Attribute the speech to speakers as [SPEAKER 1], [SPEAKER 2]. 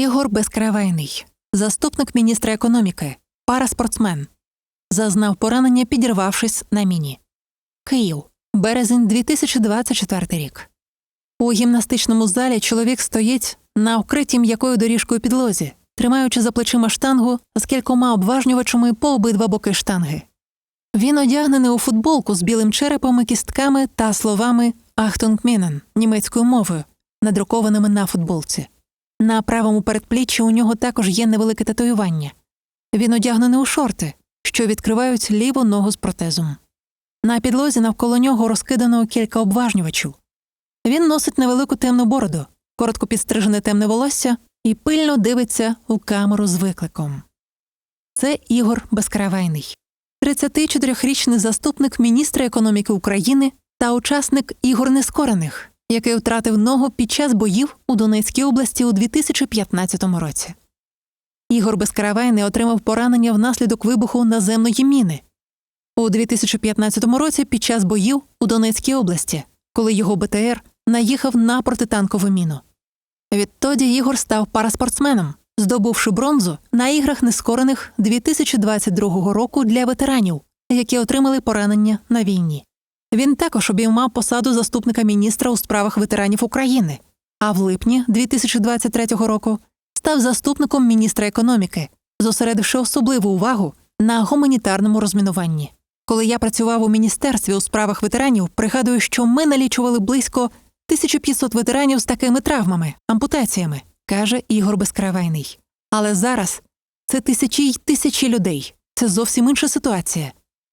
[SPEAKER 1] Ігор Безкравайний, заступник міністра економіки, параспортсмен. Зазнав поранення, підірвавшись на міні. Київ, березень 2024 рік. У гімнастичному залі чоловік стоїть на вкритій м'якою доріжкою підлозі, тримаючи за плечима штангу з кількома обважнювачами по обидва боки штанги. Він одягнений у футболку з білим черепом і кістками та словами «Ахтунгмінен» німецькою мовою, надрукованими на футболці. На правому передпліччі у нього також є невелике татуювання. Він одягнений у шорти, що відкривають ліву ногу з протезом. На підлозі навколо нього розкидано кілька обважнювачів. Він носить невелику темну бороду, коротко підстрижене темне волосся і пильно дивиться у камеру з викликом. Це Ігор Безкаравайний, 34-річний заступник міністра економіки України та учасник ігор нескорених, який втратив ногу під час боїв у Донецькій області у 2015 році. Ігор Безкаравайний отримав поранення внаслідок вибуху наземної міни у 2015 році під час боїв у Донецькій області, коли його БТР наїхав на протитанкову міну. Відтоді Ігор став параспортсменом, здобувши бронзу на іграх нескорених 2022 року для ветеранів, які отримали поранення на війні. Він також обіймав посаду заступника міністра у справах ветеранів України, а в липні 2023 року став заступником міністра економіки, зосередивши особливу увагу на гуманітарному розмінуванні. Коли я працював у міністерстві у справах ветеранів, пригадую, що ми налічували близько 1500 ветеранів з такими травмами, ампутаціями, каже Ігор Безкравайний. Але зараз це тисячі й тисячі людей. Це зовсім інша ситуація.